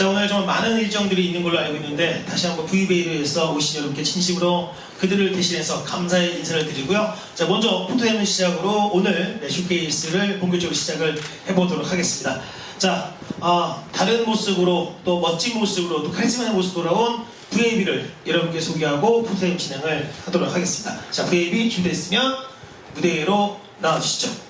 자 오늘 정말 많은 일정들이 있는 걸로 알고 있는데 다시 한번 VBA로에서 오신 여러분께 진심으로 그들을 대신해서 감사의 인사를 드리고요. 자 먼저 포토헤븐 시작으로 오늘 네, 슈케이스를 본격적으로 시작을 해보도록 하겠습니다. 자 아, 다른 모습으로 또 멋진 모습으로 또 카리스마 있는 모습 돌아온 VAB를 여러분께 소개하고 포토헤븐 진행을 하도록 하겠습니다. 자 VAB 준비됐으면 무대 위로 나와주시죠.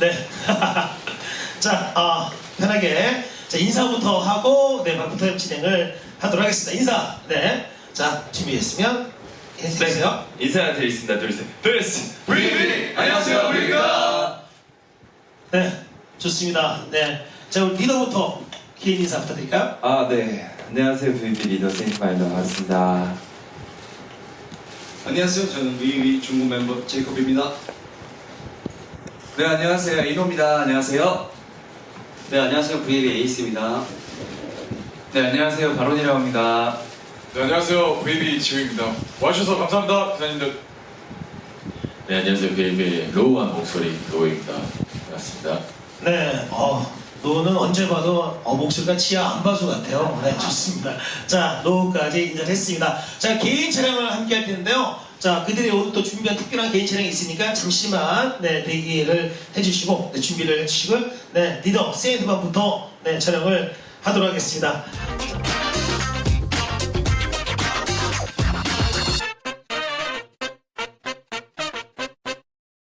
네. 자, 아, 편하게 자, 인사부터 하고 네, 마부터 진행을 하도록 하겠습니다. 인사. 네. 자, 준비됐으면 해주세요. 인사드리겠습니다. 둘, 셋. 베스트 브이비! 안녕하세요, 브이비입니다. 네. 좋습니다. 네. 자, 우리 리더부터 개인 인사 부탁드릴까요? 아, 네. 안녕하세요. VB 리더 세이프마일더 반갑습니다. 안녕하세요. 저는 위위 중국 멤버 제이콥입니다. 네, 안녕하세요. 이노입니다. 안녕하세요. 네, 안녕하세요. VB 에이스입니다. 네, 안녕하세요. 바론이라고 합니다. 네, 안녕하세요. VB 지우입니다. 와주셔서 감사합니다, 기사님들. 네, 안녕하세요. BAB의 로우한 목소리 로우입니다. 반갑습니다. 네. 어, 노는 언제 봐도 어, 목소리가 지하 안바수 같아요. 네, 좋습니다. 자, 노까지 인사를 했습니다. 자, 개인 촬영을 함께 할 텐데요. 자, 그들이 오늘 또 준비한 특별한 개인 촬영이 있으니까 잠시만 네, 대기를 해주시고 네, 준비를 해주시고 네, 리더 세이드반부터 네, 촬영을 하도록 하겠습니다.